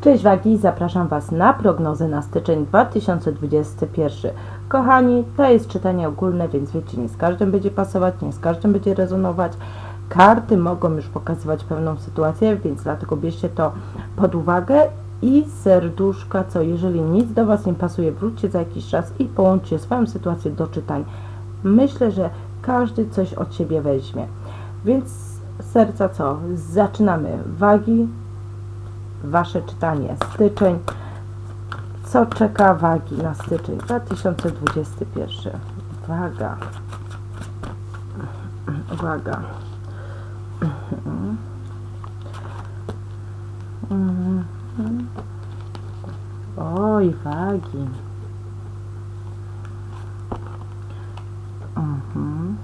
Cześć Wagi, zapraszam Was na prognozę na styczeń 2021. Kochani, to jest czytanie ogólne, więc wiecie, nie z każdym będzie pasować, nie z każdym będzie rezonować. Karty mogą już pokazywać pewną sytuację, więc dlatego bierzcie to pod uwagę i serduszka, co jeżeli nic do Was nie pasuje, wróćcie za jakiś czas i połączcie swoją sytuację do czytań. Myślę, że każdy coś od siebie weźmie. Więc serca co? Zaczynamy. Wagi, Wasze czytanie. Styczeń. Co czeka wagi na styczeń 2021? Waga. Waga. Oj, wagi. Mhm.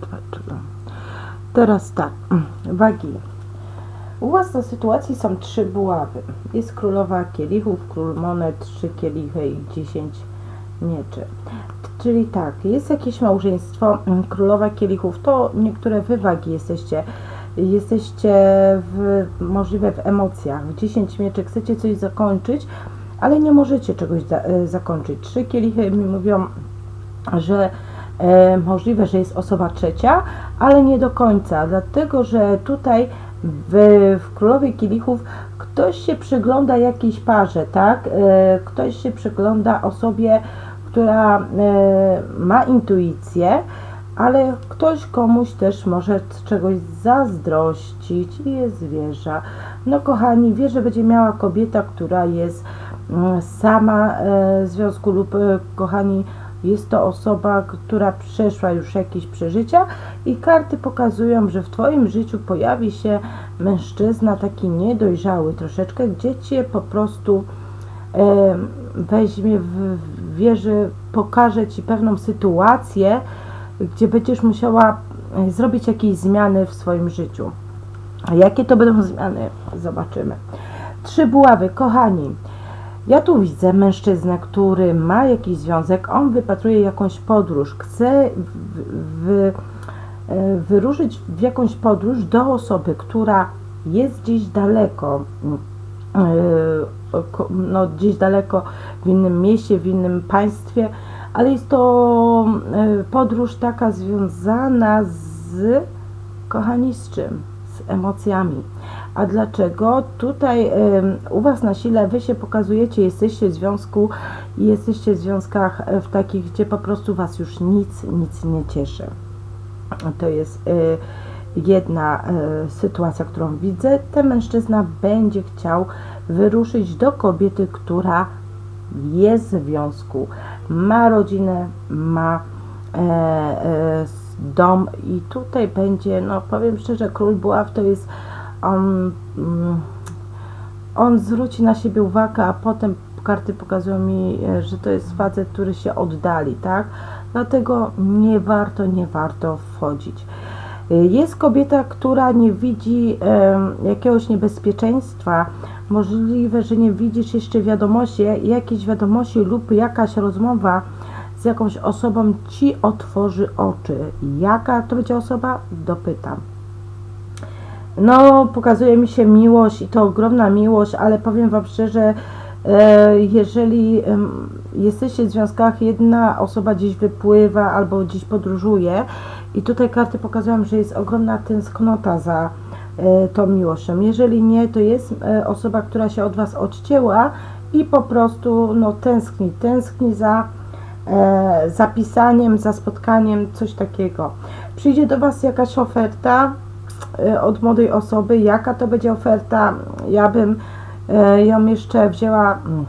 Dlaczego? Teraz tak, wagi. U Was na sytuacji są trzy buławy. Jest królowa kielichów, król monet, trzy kielichy i dziesięć mieczy. Czyli tak, jest jakieś małżeństwo, mm, królowa kielichów, to niektóre wy wagi jesteście. Jesteście w, możliwe w emocjach. W 10 mieczy chcecie coś zakończyć, ale nie możecie czegoś za, e, zakończyć. Trzy kielichy mi mówią, że możliwe, że jest osoba trzecia, ale nie do końca, dlatego że tutaj w, w Królowie Kielichów ktoś się przygląda jakiejś parze, tak? E, ktoś się przygląda osobie, która e, ma intuicję, ale ktoś komuś też może czegoś zazdrościć i jest wieża. No kochani, wierzę będzie miała kobieta, która jest mm, sama e, w związku lub e, kochani jest to osoba, która przeszła już jakieś przeżycia i karty pokazują, że w Twoim życiu pojawi się mężczyzna taki niedojrzały troszeczkę, gdzie Cię po prostu e, weźmie w wieży, pokaże Ci pewną sytuację, gdzie będziesz musiała e, zrobić jakieś zmiany w swoim życiu. A jakie to będą zmiany? Zobaczymy. Trzy buławy, kochani. Ja tu widzę mężczyznę, który ma jakiś związek, on wypatruje jakąś podróż, chce e, wyruszyć w jakąś podróż do osoby, która jest gdzieś daleko, e, no gdzieś daleko w innym mieście, w innym państwie, ale jest to e, podróż taka związana z, kochani, z czym? Z emocjami. A dlaczego? Tutaj u Was na sile Wy się pokazujecie, jesteście w związku jesteście w związkach e, w takich, gdzie po prostu Was już nic, nic nie cieszy. To jest y, jedna y, sytuacja, którą widzę. Ten mężczyzna będzie chciał wyruszyć do kobiety, która jest w związku, ma rodzinę, ma e, e, dom i tutaj będzie, no powiem szczerze, król buław to jest on, mm, on zwróci na siebie uwagę, a potem karty pokazują mi, e, że to jest facet, który się oddali, tak? Dlatego nie warto, nie warto wchodzić. E, Jest kobieta, która nie widzi jakiegoś niebezpieczeństwa. Możliwe, że nie widzisz jeszcze wiadomości, jakieś wiadomości lub jakaś rozmowa z jakąś osobą ci otworzy oczy. Jaka to będzie osoba? Dopytam. No, pokazuje mi się miłość i to ogromna miłość, ale powiem Wam szczerze, e, jeżeli jesteście w związkach, jedna osoba gdzieś wypływa albo gdzieś podróżuje i tutaj karty pokazują, że jest ogromna tęsknota za e, tą miłością. Jeżeli nie, to jest e, osoba, która się od Was odcięła i po prostu no, tęskni, tęskni za zapisaniem, za spotkaniem, coś takiego. Przyjdzie do Was jakaś oferta, od młodej osoby. Jaka to będzie oferta? Ja bym e, ją jeszcze wzięła, mm,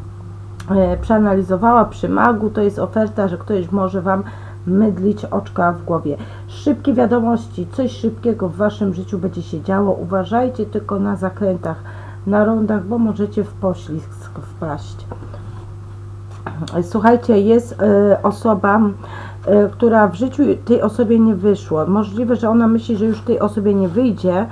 e, przeanalizowała przy magu. To jest oferta, że ktoś może Wam mydlić oczka w głowie. Szybkie wiadomości, coś szybkiego w Waszym życiu będzie się działo. Uważajcie tylko na zakrętach, na rondach, bo możecie w poślizg wpaść. Słuchajcie, jest e, osoba, która w życiu tej osobie nie wyszło. Możliwe, że ona myśli, że już tej osobie nie wyjdzie,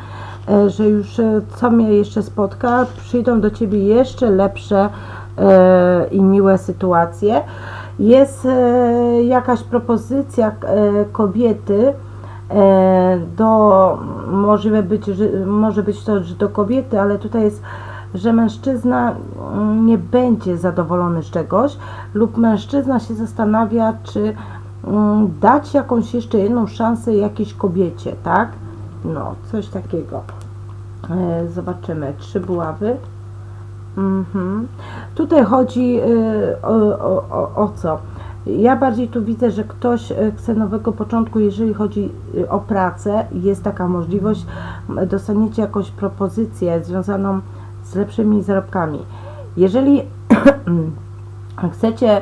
e, że już e, co mnie jeszcze spotka, przyjdą do ciebie jeszcze lepsze e, i miłe sytuacje. Jest e, jakaś propozycja e, kobiety e, do, możliwe być, że, może być to do kobiety, ale tutaj jest, że mężczyzna mm, nie będzie zadowolony z czegoś lub mężczyzna się zastanawia, czy dać jakąś jeszcze jedną szansę jakiejś kobiecie, tak? No, coś takiego. E, Zobaczymy. Trzy buławy. Mhm. Tutaj chodzi e, o, o, o, o co? Ja bardziej tu widzę, że ktoś e, chce nowego początku, jeżeli chodzi o pracę, jest taka możliwość, dostaniecie jakąś propozycję związaną z lepszymi zarobkami. Jeżeli chcecie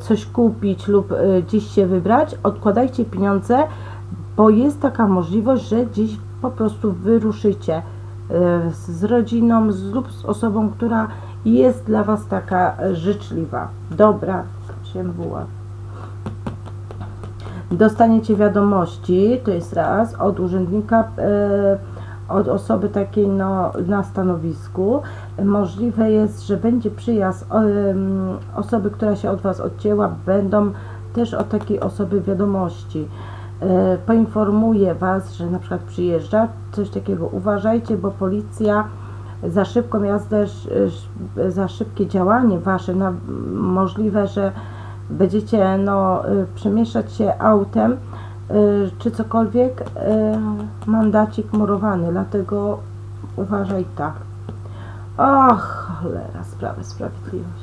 coś kupić lub e, gdzieś się wybrać, odkładajcie pieniądze, bo jest taka możliwość, że gdzieś po prostu wyruszycie e, z rodziną z, lub z osobą, która jest dla Was taka e, życzliwa. Dobra, się była. Dostaniecie wiadomości, to jest raz, od urzędnika, e, od osoby takiej no, na stanowisku. Możliwe jest, że będzie przyjazd osoby, która się od Was odcięła, będą też od takiej osoby wiadomości. E, poinformuje Was, że na przykład przyjeżdża, coś takiego. Uważajcie, bo policja za szybką jazdę, za szybkie działanie Wasze, na, możliwe, że będziecie no, y, przemieszczać się autem, czy cokolwiek, y, mandacik murowany, dlatego uważaj tak. Och, cholera, sprawy, sprawiedliwość.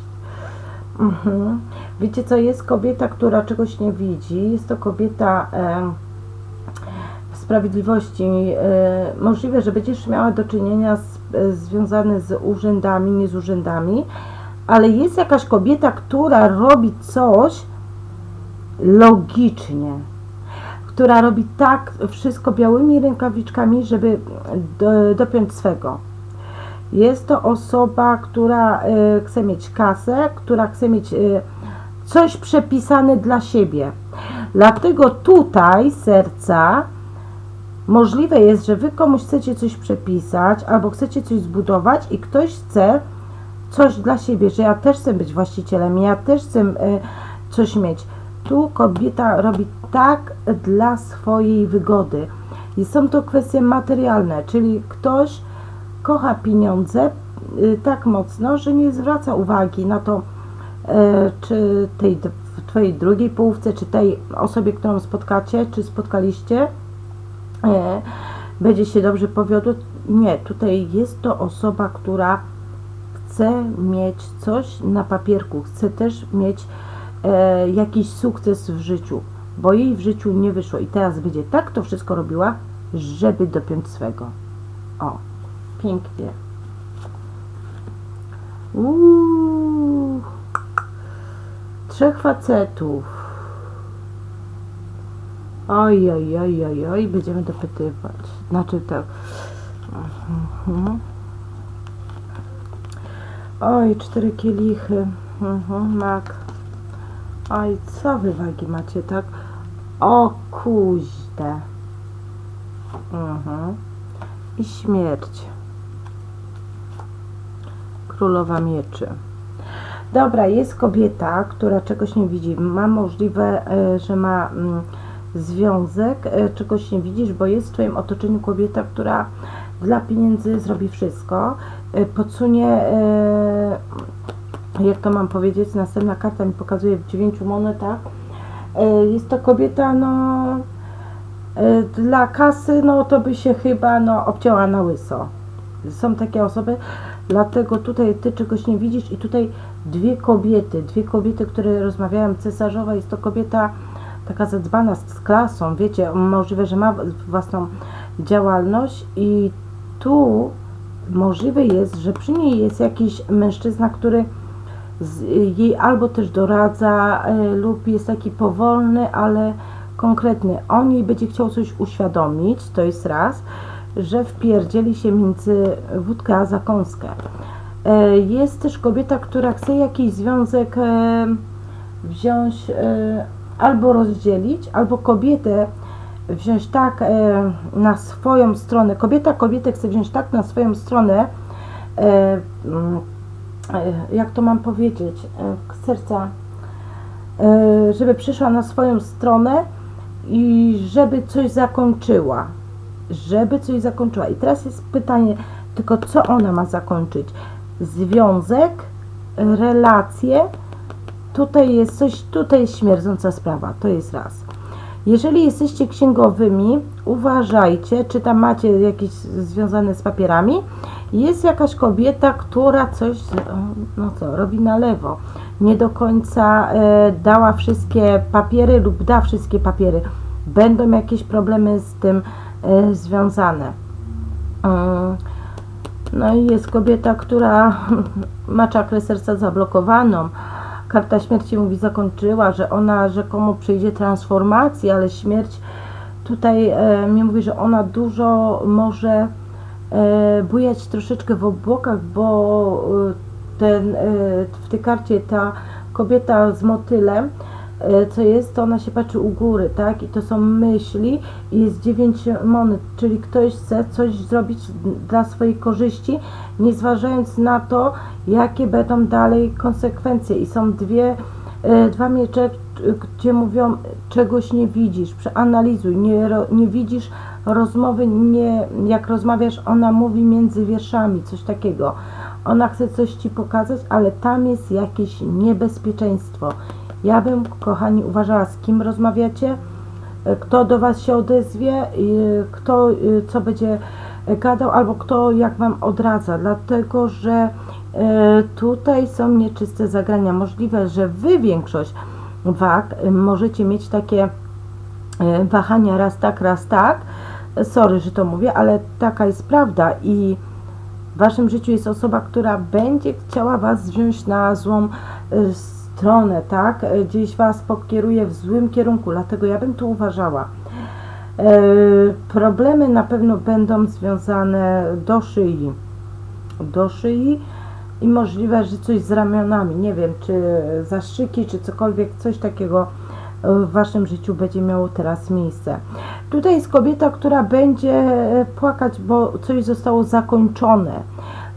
Mhm. Wiecie co, jest kobieta, która czegoś nie widzi, jest to kobieta em, sprawiedliwości. E, możliwe, że będziesz miała do czynienia z, e, związane z urzędami, nie z urzędami, ale jest jakaś kobieta, która robi coś logicznie, która robi tak wszystko białymi rękawiczkami, żeby do, dopiąć swego. Jest to osoba, która e, chce mieć kasę, która chce mieć e, coś przepisane dla siebie. Dlatego tutaj serca możliwe jest, że wy komuś chcecie coś przepisać albo chcecie coś zbudować i ktoś chce coś dla siebie, że ja też chcę być właścicielem, ja też chcę e, coś mieć. Tu kobieta robi tak dla swojej wygody. I są to kwestie materialne, czyli ktoś kocha pieniądze y, tak mocno, że nie zwraca uwagi na to, e, czy tej twojej drugiej połówce, czy tej osobie, którą spotkacie, czy spotkaliście, e, będzie się dobrze powiodło. Nie, tutaj jest to osoba, która chce mieć coś na papierku, chce też mieć e, jakiś sukces w życiu, bo jej w życiu nie wyszło i teraz będzie tak to wszystko robiła, żeby dopiąć swego. O, pięknie. Uuu, trzech facetów. Oj, oj, oj, oj, oj, będziemy dopytywać. Znaczy tak. Mhm. Oj, cztery kielichy. Mhm, mak. Oj, co wy wagi macie, tak? O kuźde. Mhm. I śmierć. Królowa mieczy. Dobra, jest kobieta, która czegoś nie widzi. Ma możliwe, e, że ma mm, związek, e, czegoś nie widzisz, bo jest w Twoim otoczeniu kobieta, która dla pieniędzy zrobi wszystko. E, Podsunie, jak to mam powiedzieć, następna karta mi pokazuje w dziewięciu monetach. E, Jest to kobieta, no, e, dla kasy, no to by się chyba, no, obcięła na łyso. Są takie osoby, dlatego tutaj ty czegoś nie widzisz i tutaj dwie kobiety, dwie kobiety, które rozmawiają, cesarzowa jest to kobieta taka zadbana z z klasą, wiecie, możliwe, że ma własną działalność i tu możliwe jest, że przy niej jest jakiś mężczyzna, który jej albo też doradza e, lub jest taki powolny, ale konkretny. On jej będzie chciał coś uświadomić, to jest raz, że wpierdzieli się między wódkę a zakąskę. E, Jest też kobieta, która chce jakiś związek e, wziąć albo rozdzielić, albo kobietę wziąć tak na swoją stronę. Kobieta kobietę chce wziąć tak na swoją stronę, jak to mam powiedzieć, e, serca, e, żeby przyszła na swoją stronę i żeby coś zakończyła. Żeby coś zakończyła. I teraz jest pytanie, tylko co ona ma zakończyć? Związek, relacje, tutaj jest coś, tutaj jest śmierdząca sprawa, to jest raz. Jeżeli jesteście księgowymi, uważajcie, czy tam macie jakieś związane z papierami, jest jakaś kobieta, która coś, no co, robi na lewo. Nie do końca e, dała wszystkie papiery lub da wszystkie papiery. Będą jakieś problemy z tym e, związane. Mm, no i jest kobieta, która ma czakrę serca zablokowaną. Karta śmierci mówi, zakończyła, że ona rzekomo przejdzie transformację, ale śmierć tutaj e, mi mówi, że ona dużo może e, bujać troszeczkę w obłokach, bo e, ten, e, w tej karcie ta kobieta z motylem, e, co jest, to ona się patrzy u góry, tak? I to są myśli i jest dziewięć monet, czyli ktoś chce coś zrobić dla swojej korzyści, nie zważając na to, jakie będą dalej konsekwencje. I są dwie, e, dwa miecze, e, gdzie mówią, czegoś nie widzisz, przeanalizuj, nie, nie widzisz rozmowy, nie, jak rozmawiasz, ona mówi między wierszami, coś takiego. Ona chce coś Ci pokazać, ale tam jest jakieś niebezpieczeństwo. Ja bym, kochani, uważała, z kim rozmawiacie, e, kto do Was się odezwie, i kto e, co będzie gadał, albo kto jak Wam odradza, dlatego że e, tutaj są nieczyste zagrania. Możliwe, że Wy większość wag e, możecie mieć takie e, wahania raz tak, raz tak. Sorry, że to mówię, ale taka jest prawda i w Waszym życiu jest osoba, która będzie chciała Was wziąć na złą e, stronę, tak? Gdzieś Was pokieruje w złym kierunku, dlatego ja bym tu uważała. E, Problemy na pewno będą związane do szyi. Do szyi i możliwe, że coś z ramionami, nie wiem, czy zastrzyki, czy cokolwiek, coś takiego w Waszym życiu będzie miało teraz miejsce. Tutaj jest kobieta, która będzie e, płakać, bo coś zostało zakończone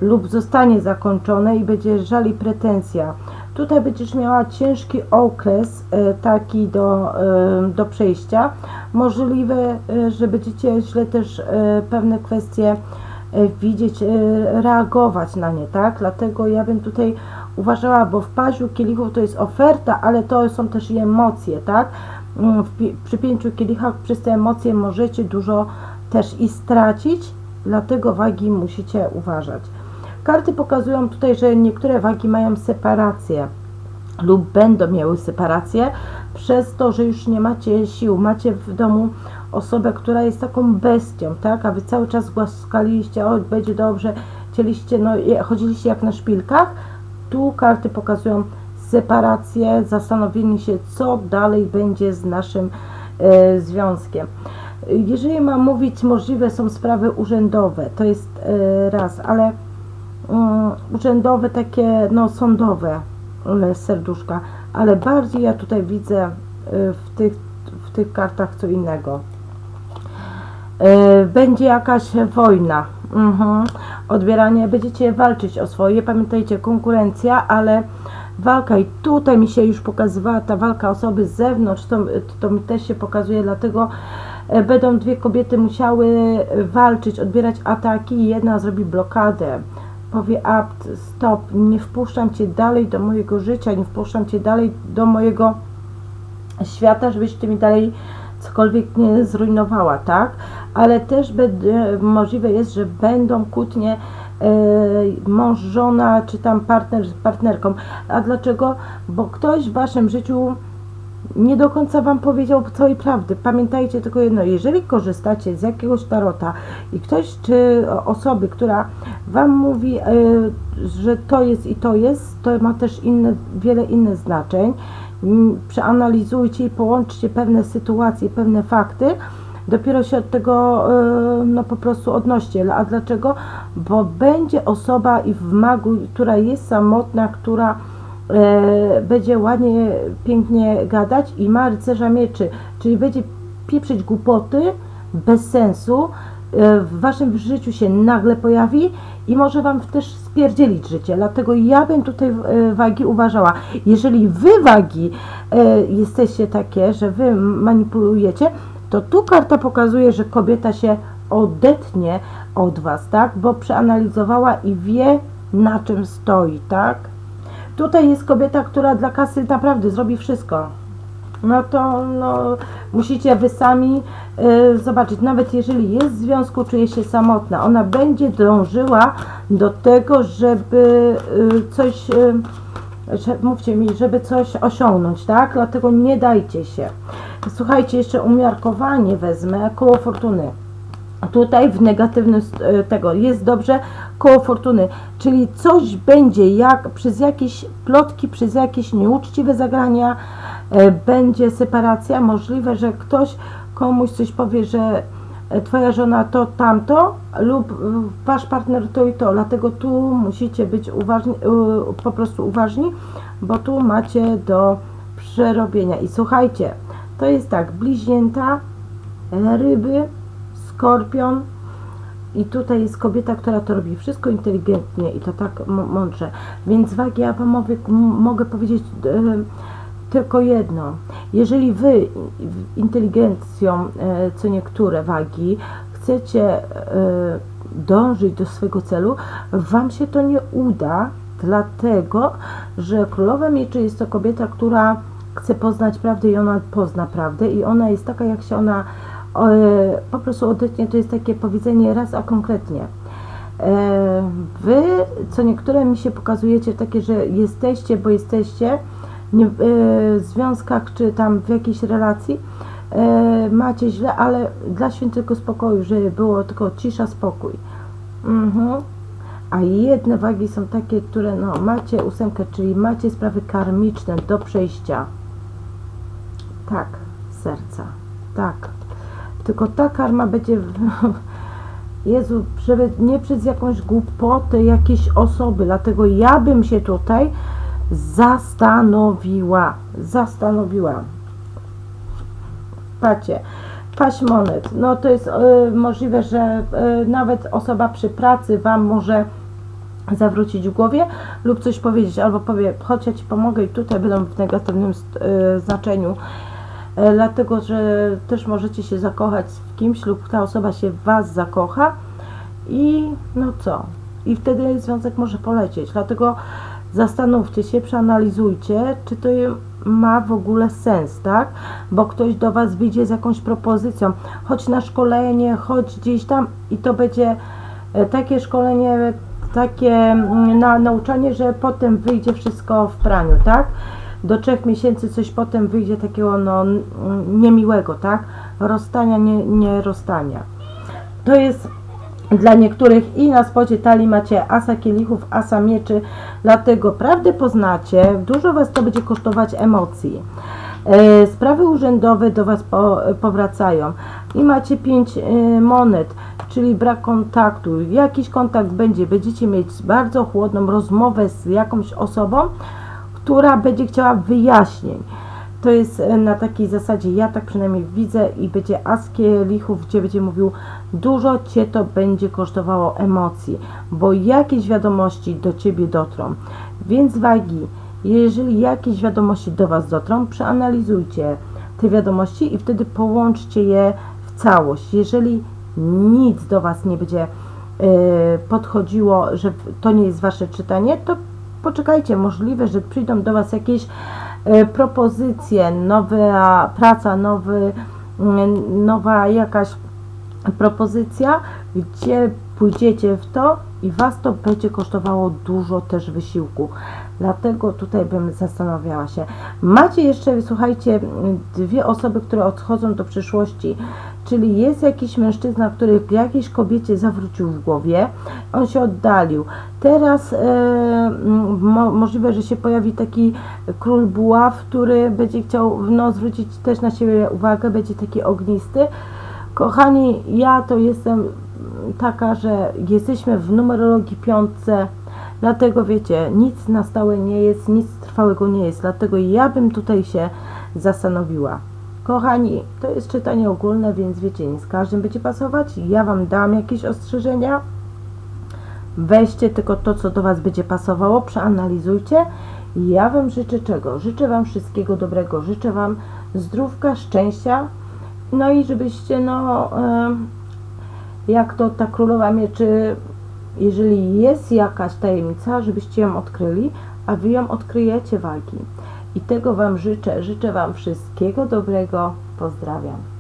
lub zostanie zakończone i będzie żal i pretensja. Tutaj będziesz miała ciężki okres e, taki do, e, do przejścia. Możliwe, że będziecie źle też pewne kwestie widzieć, reagować na nie, tak? Dlatego ja bym tutaj uważała, bo w paziu kielichów to jest oferta, ale to są też i emocje, tak? Pi- przy pięciu kielichach przez te emocje możecie dużo też i stracić, dlatego wagi musicie uważać. Karty pokazują tutaj, że niektóre wagi mają separację lub będą miały separację przez to, że już nie macie sił, macie w domu osobę, która jest taką bestią, tak, a wy cały czas głaskaliście, o, będzie dobrze, chcieliście, no, chodziliście jak na szpilkach, tu karty pokazują separację, zastanowienie się, co dalej będzie z naszym e, związkiem. Jeżeli mam mówić, możliwe są sprawy urzędowe, to jest e, raz, ale mm, urzędowe, takie no sądowe e, serduszka, ale bardziej ja tutaj widzę e, w tych, w tych kartach co innego. E, Będzie jakaś wojna, mhm. odbieranie, będziecie walczyć o swoje, pamiętajcie, konkurencja, ale walka i tutaj mi się już pokazywała ta walka osoby z zewnątrz, to, to mi też się pokazuje, dlatego e, będą dwie kobiety musiały walczyć, odbierać ataki, jedna zrobi blokadę, powie apt, stop, nie wpuszczam Cię dalej do mojego życia, nie wpuszczam Cię dalej do mojego świata, żebyś Ty mi dalej cokolwiek nie zrujnowała, tak? Ale też będzie, możliwe jest, że będą kłótnie e, mąż, żona, czy tam partner z partnerką. A dlaczego? Bo ktoś w Waszym życiu nie do końca Wam powiedział całej prawdy. Pamiętajcie tylko jedno, jeżeli korzystacie z jakiegoś tarota i ktoś, czy osoby, która Wam mówi, e, że to jest i to jest, to ma też inne, wiele innych znaczeń. Mm, Przeanalizujcie i połączcie pewne sytuacje, pewne fakty, dopiero się od tego e, no po prostu odnoście. A dlaczego? Bo będzie osoba i w magu, która jest samotna, która e, będzie ładnie, pięknie gadać i ma rycerza mieczy, czyli będzie pieprzyć głupoty bez sensu e, w waszym życiu się nagle pojawi i może wam też spierdzielić życie. Dlatego ja bym tutaj wagi uważała. Jeżeli wy wagi jesteście takie, że wy manipulujecie, to tu karta pokazuje, że kobieta się odetnie od was, tak? Bo przeanalizowała i wie na czym stoi, tak? Tutaj jest kobieta, która dla kasy naprawdę zrobi wszystko. No to no, musicie wy sami y, zobaczyć, nawet jeżeli jest w związku, czuje się samotna, ona będzie dążyła do tego, żeby y, coś, y, że, mówcie mi, żeby coś osiągnąć, tak? Dlatego nie dajcie się. Słuchajcie, jeszcze umiarkowanie wezmę, koło fortuny. Tutaj w negatywnym e, tego jest dobrze koło fortuny, czyli coś będzie jak przez jakieś plotki, przez jakieś nieuczciwe zagrania e, będzie separacja, możliwe, że ktoś komuś coś powie, że twoja żona to tamto lub e, wasz partner to i to, dlatego tu musicie być uważni, e, po prostu uważni, bo tu macie do przerobienia i słuchajcie, to jest tak, bliźnięta, e, ryby, skorpion i tutaj jest kobieta, która to robi wszystko inteligentnie i to tak mądrze. Więc wagi, ja Wam mogę, mogę powiedzieć e, tylko jedno. Jeżeli Wy inteligencją, e, co niektóre wagi, chcecie e, dążyć do swojego celu, Wam się to nie uda, dlatego, że Królowa Mieczy jest to kobieta, która chce poznać prawdę i ona pozna prawdę i ona jest taka, jak się ona e, po prostu odetnie, to jest takie powiedzenie raz, a konkretnie. Wy, co niektóre mi się pokazujecie, takie, że jesteście, bo jesteście nie, w związkach czy tam w jakiejś relacji, e, macie źle, ale dla świętego spokoju, żeby było tylko cisza, spokój. Mhm. A jedne wagi są takie, które no, macie ósemkę, czyli macie sprawy karmiczne do przejścia. Tak, serca. Tak. Tylko ta karma będzie. Jezu, żeby nie przez jakąś głupotę jakiejś osoby. Dlatego ja bym się tutaj zastanowiła. Zastanowiła. Patrzcie, paść monet. No to jest e, możliwe, że e, nawet osoba przy pracy Wam może zawrócić w głowie lub coś powiedzieć, albo powie, chodź ja Ci pomogę i tutaj będą w negatywnym e, znaczeniu. E, dlatego, że też możecie się zakochać w kimś lub ta osoba się w Was zakocha i no co? I wtedy związek może polecieć. Dlatego zastanówcie się, przeanalizujcie, czy to ma w ogóle sens, tak? Bo ktoś do Was wyjdzie z jakąś propozycją, chodź na szkolenie, chodź gdzieś tam i to będzie e, takie szkolenie, takie mm, na, nauczanie, że potem wyjdzie wszystko w praniu, tak? Do trzech miesięcy coś potem wyjdzie takiego no, niemiłego, tak? Rozstania, nie, nie rozstania. To jest dla niektórych i na spodzie talii macie asa kielichów, asa mieczy, dlatego prawdę poznacie, dużo Was to będzie kosztować emocji. E, Sprawy urzędowe do Was po, powracają i macie pięć e, monet, czyli brak kontaktu. Jakiś kontakt będzie, będziecie mieć bardzo chłodną rozmowę z jakąś osobą, która będzie chciała wyjaśnień. To jest e, na takiej zasadzie, ja tak przynajmniej widzę i będzie as kielichów, gdzie będzie mówił, dużo Cię to będzie kosztowało emocji, bo jakieś wiadomości do Ciebie dotrą. Więc wagi, jeżeli jakieś wiadomości do Was dotrą, przeanalizujcie te wiadomości i wtedy połączcie je w całość. Jeżeli nic do Was nie będzie e, podchodziło, że to nie jest Wasze czytanie, to poczekajcie, możliwe, że przyjdą do Was jakieś propozycje, nowa praca, nowy, nowa jakaś propozycja, gdzie pójdziecie w to i Was to będzie kosztowało dużo też wysiłku. Dlatego tutaj bym zastanawiała się. Macie jeszcze, słuchajcie, dwie osoby, które odchodzą do przyszłości, czyli jest jakiś mężczyzna, który jakiejś kobiecie zawrócił w głowie, on się oddalił. Teraz e, mo, możliwe, że się pojawi taki król buław, który będzie chciał no, zwrócić też na siebie uwagę, będzie taki ognisty. Kochani, ja to jestem taka, że jesteśmy w numerologii piątce, dlatego wiecie, nic na stałe nie jest, nic trwałego nie jest, dlatego ja bym tutaj się zastanowiła. Kochani, to jest czytanie ogólne, więc wiecie, nie z każdym będzie pasować. Ja Wam dam jakieś ostrzeżenia. Weźcie tylko to, co do Was będzie pasowało, przeanalizujcie. Ja Wam życzę czego? Życzę Wam wszystkiego dobrego. Życzę Wam zdrówka, szczęścia. No i żebyście, no, jak to ta królowa mieczy, jeżeli jest jakaś tajemnica, żebyście ją odkryli, a Wy ją odkryjecie wagi. I tego Wam życzę. Życzę Wam wszystkiego dobrego. Pozdrawiam.